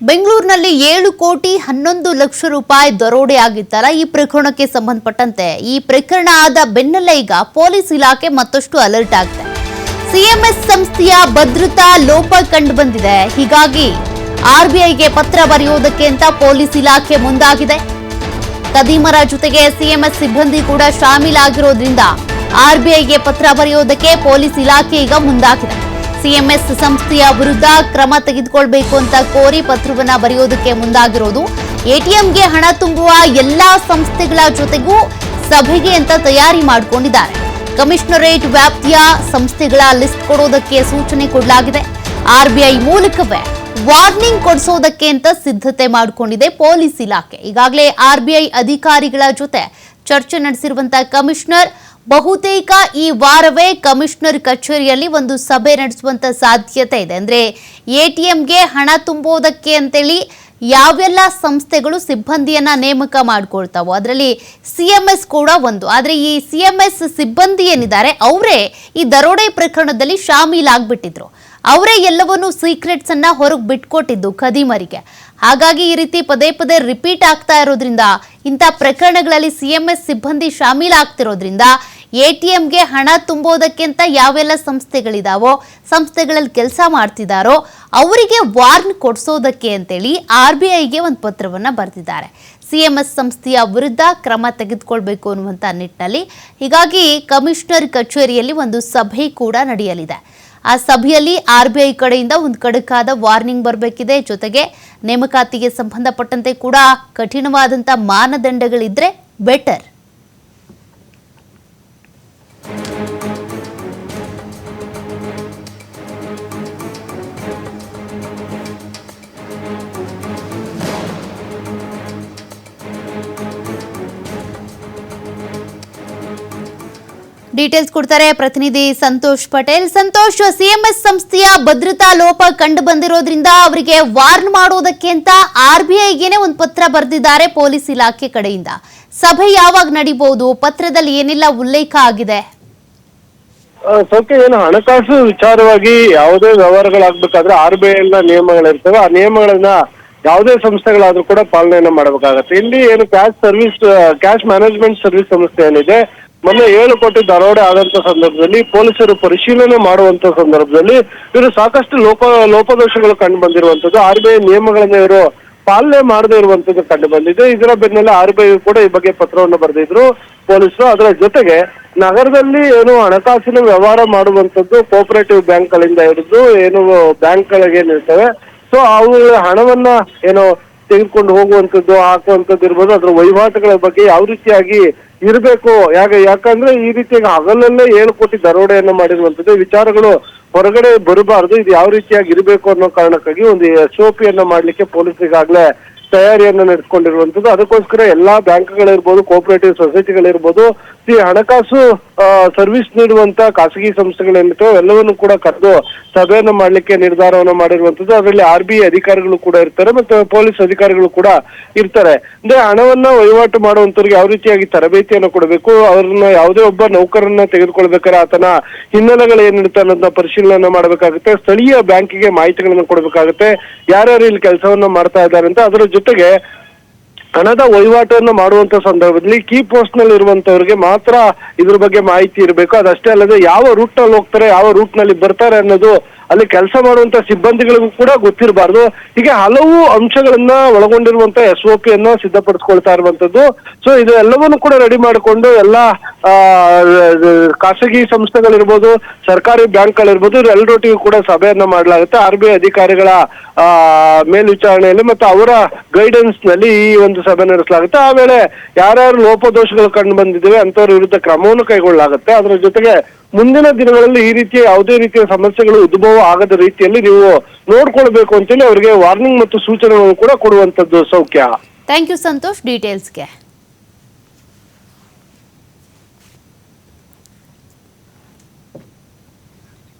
ಬೆಂಗಳೂರಿನಲ್ಲಿ ಏಳು ಕೋಟಿ ಹನ್ನೊಂದು ಲಕ್ಷ ರೂಪಾಯಿ ದರೋಡೆ ಆಗಿತ್ತಲ್ಲ ಈ ಪ್ರಕರಣಕ್ಕೆ ಸಂಬಂಧಪಟ್ಟಂತೆ ಈ ಪ್ರಕರಣ ಆದ ಬೆನ್ನಲ್ಲೇ ಈಗ ಪೊಲೀಸ್ ಇಲಾಖೆ ಮತ್ತಷ್ಟು ಅಲರ್ಟ್ ಆಗಿದೆ ಸಿಎಂಎಸ್ ಸಂಸ್ಥೆಯ ಭದ್ರತಾ ಲೋಪ ಕಂಡು ಬಂದಿದೆ ಹೀಗಾಗಿ ಆರ್ಬಿಐಗೆ ಪತ್ರ ಬರೆಯುವುದಕ್ಕೆ ಅಂತ ಪೊಲೀಸ್ ಇಲಾಖೆ ಮುಂದಾಗಿದೆ. ಕದೀಮರ ಜೊತೆಗೆ ಸಿಎಂಎಸ್ ಸಿಬ್ಬಂದಿ ಕೂಡ ಶಾಮೀಲಾಗಿರೋದ್ರಿಂದ ಆರ್ಬಿಐಗೆ ಪತ್ರ ಬರೆಯುವುದಕ್ಕೆ ಪೊಲೀಸ್ ಇಲಾಖೆ ಈಗ ಮುಂದಾಗಿದೆ. ಸಿಎಂಎಸ್ ಸಂಸ್ಥೆಯ ವಿರುದ್ಧ ಕ್ರಮ ತೆಗೆದುಕೊಳ್ಬೇಕು ಅಂತ ಕೋರಿ ಪತ್ರವನ್ನ ಬರೆಯೋದಕ್ಕೆ ಮುಂದಾಗಿರೋದು. ಎಟಿಎಂಗೆ ಹಣ ತುಂಬುವ ಎಲ್ಲಾ ಸಂಸ್ಥೆಗಳ ಜೊತೆಗೂ ಸಭೆಗೆ ಅಂತ ತಯಾರಿ ಮಾಡಿಕೊಂಡಿದ್ದಾರೆ. ಕಮಿಷನರೇಟ್ ವ್ಯಾಪ್ತಿಯ ಸಂಸ್ಥೆಗಳ ಲಿಸ್ಟ್ ಕೊಡೋದಕ್ಕೆ ಸೂಚನೆ ಕೊಡಲಾಗಿದೆ. ಆರ್ಬಿಐ ಮೂಲಕವೇ ವಾರ್ನಿಂಗ್ ಕೊಡಿಸೋದಕ್ಕೆ ಅಂತ ಸಿದ್ಧತೆ ಮಾಡಿಕೊಂಡಿದೆ ಪೊಲೀಸ್ ಇಲಾಖೆ. ಈಗಾಗಲೇ ಆರ್ಬಿಐ ಅಧಿಕಾರಿಗಳ ಜೊತೆ ಚರ್ಚೆ ನಡೆಸಿರುವಂತಹ ಕಮಿಷನರ್ ಬಹುತೇಕ ಈ ವಾರವೇ ಕಮಿಷನರ್ ಕಚೇರಿಯಲ್ಲಿ ಒಂದು ಸಭೆ ನಡೆಸುವಂತ ಸಾಧ್ಯತೆ ಇದೆ. ಅಂದ್ರೆ ಎಟಿಎಂಗೆ ಹಣ ತುಂಬೋದಕ್ಕೆ ಅಂತೇಳಿ ಯಾವೆಲ್ಲ ಸಂಸ್ಥೆಗಳು ಸಿಬ್ಬಂದಿಯನ್ನ ನೇಮಕ ಮಾಡ್ಕೊಳ್ತಾವೋ ಅದರಲ್ಲಿ ಸಿ ಎಂ ಎಸ್ ಕೂಡ ಒಂದು. ಆದರೆ ಈ ಸಿ ಎಂ ಎಸ್ ಸಿಬ್ಬಂದಿ ಏನಿದ್ದಾರೆ, ಅವರೇ ಈ ದರೋಡೆ ಪ್ರಕರಣದಲ್ಲಿ ಶಾಮೀಲಾಗ್ಬಿಟ್ಟಿದ್ರು. ಅವರೇ ಎಲ್ಲವನ್ನೂ ಸೀಕ್ರೆಟ್ಸ್ ಅನ್ನ ಹೊರಗೆ ಬಿಟ್ಕೊಟ್ಟಿದ್ದು ಖದೀಮರಿಗೆ. ಹಾಗಾಗಿ ಈ ರೀತಿ ಪದೇ ಪದೇ ರಿಪೀಟ್ ಆಗ್ತಾ ಇರೋದ್ರಿಂದ ಇಂಥ ಪ್ರಕರಣಗಳಲ್ಲಿ ಸಿ ಎಂ ಎಸ್ ಸಿಬ್ಬಂದಿ ಶಾಮೀಲಾಗ್ತಿರೋದ್ರಿಂದ ಎ ಟಿ ಎಂಗೆ ಹಣ ತುಂಬೋದಕ್ಕೆ ಅಂತ ಯಾವೆಲ್ಲ ಸಂಸ್ಥೆಗಳಿದಾವೋ, ಸಂಸ್ಥೆಗಳಲ್ಲಿ ಕೆಲಸ ಮಾಡ್ತಿದ್ದಾರೋ ಅವರಿಗೆ ವಾರ್ನ್ ಕೊಡಿಸೋದಕ್ಕೆ ಅಂತೇಳಿ ಆರ್ ಬಿ ಐಗೆ ಒಂದು ಪತ್ರವನ್ನು ಬರೆದಿದ್ದಾರೆ. ಸಿ ಎಂ ಎಸ್ ಸಂಸ್ಥೆಯ ವಿರುದ್ಧ ಕ್ರಮ ತೆಗೆದುಕೊಳ್ಬೇಕು ಅನ್ನುವಂಥ ನಿಟ್ಟಿನಲ್ಲಿ ಹೀಗಾಗಿ ಕಮಿಷನರ್ ಕಚೇರಿಯಲ್ಲಿ ಒಂದು ಸಭೆ ಕೂಡ ನಡೆಯಲಿದೆ. ಆ ಸಭೆಯಲ್ಲಿ ಆರ್ ಬಿ ಐ ಕಡೆಯಿಂದ ಒಂದು ಕಡಕಾದ ವಾರ್ನಿಂಗ್ ಬರಬೇಕಿದೆ. ಜೊತೆಗೆ ನೇಮಕಾತಿಗೆ ಸಂಬಂಧಪಟ್ಟಂತೆ ಕೂಡ ಕಠಿಣವಾದಂಥ ಮಾನದಂಡಗಳಿದ್ರೆ ಬೆಟರ್. ಡೀಟೇಲ್ಸ್ ಕೊಡ್ತಾರೆ ಪ್ರತಿನಿಧಿ ಸಂತೋಷ್ ಪಟೇಲ್. ಸಂತೋಷ್ ಸಿಎಂಎಸ್ ಸಂಸ್ಥೆಯ ಭದ್ರತಾ ಲೋಪ ಕಂಡು ಬಂದಿರೋದ್ರಿಂದ ಅವರಿಗೆ ವಾರ್ನ್ ಮಾಡೋದಕ್ಕೆ ಅಂತ ಆರ್ ಬಿ ಒಂದು ಪತ್ರ ಬರೆದಿದ್ದಾರೆ ಪೊಲೀಸ್ ಇಲಾಖೆ ಕಡೆಯಿಂದ. ಸಭೆ ಯಾವಾಗ ನಡೀಬಹುದು ಪತ್ರದಲ್ಲಿ ಏನೆಲ್ಲ ಉಲ್ಲೇಖ ಆಗಿದೆ? ಸೌಖ್ಯ ಏನು ಹಣಕಾಸು ವಿಚಾರವಾಗಿ ಯಾವುದೇ ವ್ಯವಹಾರಗಳಾಗಬೇಕಾದ್ರೆ ಆರ್ ಬಿ ಐ ನಿಯಮಗಳಿರ್ತವೆ. ಆ ನಿಯಮಗಳನ್ನ ಯಾವುದೇ ಸಂಸ್ಥೆಗಳಾದ್ರೂ ಕೂಡ ಪಾಲನೆಯನ್ನು ಮಾಡಬೇಕಾಗತ್ತೆ. ಇಲ್ಲಿ ಏನು cash service cash management service ಸಂಸ್ಥೆ ಏನಿದೆ, ಮೊನ್ನೆ ಏಳು ಕೋಟಿ ದರೋಡೆ ಆದಂತ ಸಂದರ್ಭದಲ್ಲಿ ಪೊಲೀಸರು ಪರಿಶೀಲನೆ ಮಾಡುವಂತ ಸಂದರ್ಭದಲ್ಲಿ ಇವರು ಸಾಕಷ್ಟು ಲೋಪ, ಲೋಪದೋಷಗಳು ಕಂಡು ಬಂದಿರುವಂತದ್ದು. ಆರ್ ಬಿ ಐ ನಿಯಮಗಳನ್ನ ಇವರು ಪಾಲನೆ ಮಾಡದೇ ಇರುವಂತದ್ದು ಕಂಡು ಬಂದಿದೆ. ಇದರ ಬೆನ್ನಲ್ಲೇ ಆರ್ ಬಿ ಐ ಕೂಡ ಈ ಬಗ್ಗೆ ಪತ್ರವನ್ನು ಬರೆದಿದ್ರು ಪೊಲೀಸರು. ಅದರ ಜೊತೆಗೆ ನಗರದಲ್ಲಿ ಏನು ಹಣಕಾಸಿನ ವ್ಯವಹಾರ ಮಾಡುವಂತದ್ದು ಕೋಪರೇಟಿವ್ ಬ್ಯಾಂಕ್ ಗಳಿಂದ ಹಿಡಿದು ಏನು ಬ್ಯಾಂಕ್ ಗಳಿಗೆ ಏನಿರ್ತವೆ ಸೊ ಅವುಗಳ ಹಣವನ್ನ ಏನೋ ತೆಗೆದುಕೊಂಡು ಹೋಗುವಂತದ್ದು ಹಾಕುವಂತದ್ದು ಇರ್ಬೋದು, ಅದ್ರ ವಹಿವಾಟುಗಳ ಬಗ್ಗೆ ಯಾವ ರೀತಿಯಾಗಿ ಇರಬೇಕು? ಯಾಕ, ಯಾಕಂದ್ರೆ ಈ ರೀತಿಯಾಗಿ ಹಗಲಲ್ಲೇ ಏಳು ಕೋಟಿ ದರೋಡೆಯನ್ನ ಮಾಡಿರುವಂತದ್ದು ವಿಚಾರಗಳು ಹೊರಗಡೆ ಬರಬಾರದು, ಇದು ಯಾವ ರೀತಿಯಾಗಿ ಇರಬೇಕು ಅನ್ನೋ ಕಾರಣಕ್ಕಾಗಿ ಒಂದು ಎಸ್ ಒ ಪಿಯನ್ನ ಮಾಡ್ಲಿಕ್ಕೆ ಪೊಲೀಸರಿಗಾಗ್ಲೇ ತಯಾರಿಯನ್ನ ನಡೆಸ್ಕೊಂಡಿರುವಂತದ್ದು ಅದಕ್ಕೋಸ್ಕರ ಎಲ್ಲಾ ಬ್ಯಾಂಕ್ಗಳಿರ್ಬೋದು ಕೋಪರೇಟಿವ್ ಸೊಸೈಟಿಗಳಿರ್ಬೋದು ಈ ಹಣಕಾಸು ಸರ್ವಿಸ್ ನೀಡುವಂತ ಖಾಸಗಿ ಸಂಸ್ಥೆಗಳೇನಿರ್ತವೆ ಎಲ್ಲವನ್ನು ಕೂಡ ಕರೆದು ಸಭೆಯನ್ನ ಮಾಡಲಿಕ್ಕೆ ನಿರ್ಧಾರವನ್ನ ಮಾಡಿರುವಂತದ್ದು. ಅದರಲ್ಲಿ ಆರ್ ಬಿ ಐ ಅಧಿಕಾರಿಗಳು ಕೂಡ ಇರ್ತಾರೆ ಮತ್ತೆ ಪೊಲೀಸ್ ಅಧಿಕಾರಿಗಳು ಕೂಡ ಇರ್ತಾರೆ. ಅಂದ್ರೆ ಹಣವನ್ನ ವಹಿವಾಟು ಮಾಡುವಂತವ್ರಿಗೆ ಯಾವ ರೀತಿಯಾಗಿ ತರಬೇತಿಯನ್ನು ಕೊಡಬೇಕು, ಅವ್ರನ್ನ ಯಾವುದೇ ಒಬ್ಬ ನೌಕರನ್ನ ತೆಗೆದುಕೊಳ್ಬೇಕಾದ್ರೆ ಆತನ ಹಿನ್ನೆಲೆಗಳು ಏನಿರುತ್ತೆ ಅನ್ನೋದನ್ನ ಪರಿಶೀಲನೆ ಮಾಡಬೇಕಾಗುತ್ತೆ, ಸ್ಥಳೀಯ ಬ್ಯಾಂಕಿಗೆ ಮಾಹಿತಿಗಳನ್ನು ಕೊಡಬೇಕಾಗುತ್ತೆ, ಯಾರ್ಯಾರು ಇಲ್ಲಿ ಕೆಲಸವನ್ನ ಮಾಡ್ತಾ ಇದ್ದಾರೆ ಅಂತ ಅದರ ಜೊತೆಗೆ ಹಣದ ವಹಿವಾಟನ್ನು ಮಾಡುವಂತ ಸಂದರ್ಭದಲ್ಲಿ ಕೀ ಪೋಸ್ಟ್ನಲ್ಲಿ ಇರುವಂತವ್ರಿಗೆ ಮಾತ್ರ ಇದ್ರ ಬಗ್ಗೆ ಮಾಹಿತಿ ಇರಬೇಕು. ಅದಷ್ಟೇ ಅಲ್ಲದೆ ಯಾವ ರೂಟ್ನಲ್ಲಿ ಹೋಗ್ತಾರೆ, ಯಾವ ರೂಟ್ನಲ್ಲಿ ಬರ್ತಾರೆ ಅನ್ನೋದು ಅಲ್ಲಿ ಕೆಲಸ ಮಾಡುವಂತ ಸಿಬ್ಬಂದಿಗಳಿಗೂ ಕೂಡ ಗೊತ್ತಿರಬಾರ್ದು. ಹೀಗೆ ಹಲವು ಅಂಶಗಳನ್ನ ಒಳಗೊಂಡಿರುವಂತ ಎಸ್ ಒ ಪಿ ಅನ್ನ ಸಿದ್ಧಪಡಿಸ್ಕೊಳ್ತಾ ಇರುವಂತದ್ದು. ಸೊ ಇದು ಎಲ್ಲವನ್ನು ಕೂಡ ರೆಡಿ ಮಾಡಿಕೊಂಡು ಎಲ್ಲ ಖಾಸಗಿ ಸಂಸ್ಥೆಗಳಿರ್ಬೋದು, ಸರ್ಕಾರಿ ಬ್ಯಾಂಕ್ಗಳಿರ್ಬೋದು, ಎಲ್ಲರೊಟ್ಟಿಗೂ ಕೂಡ ಸಭೆಯನ್ನ ಮಾಡಲಾಗುತ್ತೆ. ಆರ್ ಬಿ ಐ ಅಧಿಕಾರಿಗಳ ಮೇಲ್ವಿಚಾರಣೆಯಲ್ಲಿ ಮತ್ತು ಅವರ ಗೈಡೆನ್ಸ್ನಲ್ಲಿ ಈ ಒಂದು ಸಭೆ ನಡೆಸಲಾಗುತ್ತೆ. ಆ ವೇಳೆ ಯಾರ್ಯಾರು ಲೋಪದೋಷಗಳು ಕಂಡು ಬಂದಿದ್ದೇವೆ ಅಂತವ್ರ ವಿರುದ್ಧ ಕ್ರಮವನ್ನು ಕೈಗೊಳ್ಳಲಾಗುತ್ತೆ. ಅದರ ಜೊತೆಗೆ ಮುಂದಿನ ದಿನಗಳಲ್ಲಿ ಈ ರೀತಿಯ ಯಾವುದೇ ರೀತಿಯ ಸಮಸ್ಯೆಗಳು ಉದ್ಭವ ಆಗದ ರೀತಿಯಲ್ಲಿ ನೀವು ನೋಡ್ಕೊಳ್ಬೇಕು ಅಂತೇಳಿ ಅವರಿಗೆ ವಾರ್ನಿಂಗ್ ಮತ್ತು ಸೂಚನೆಗಳನ್ನು ಕೂಡ ಕೊಡುವಂತದ್ದು ಸೌಖ್ಯ. Thank you Santosh, ಡೀಟೇಲ್ಸ್ಗೆ.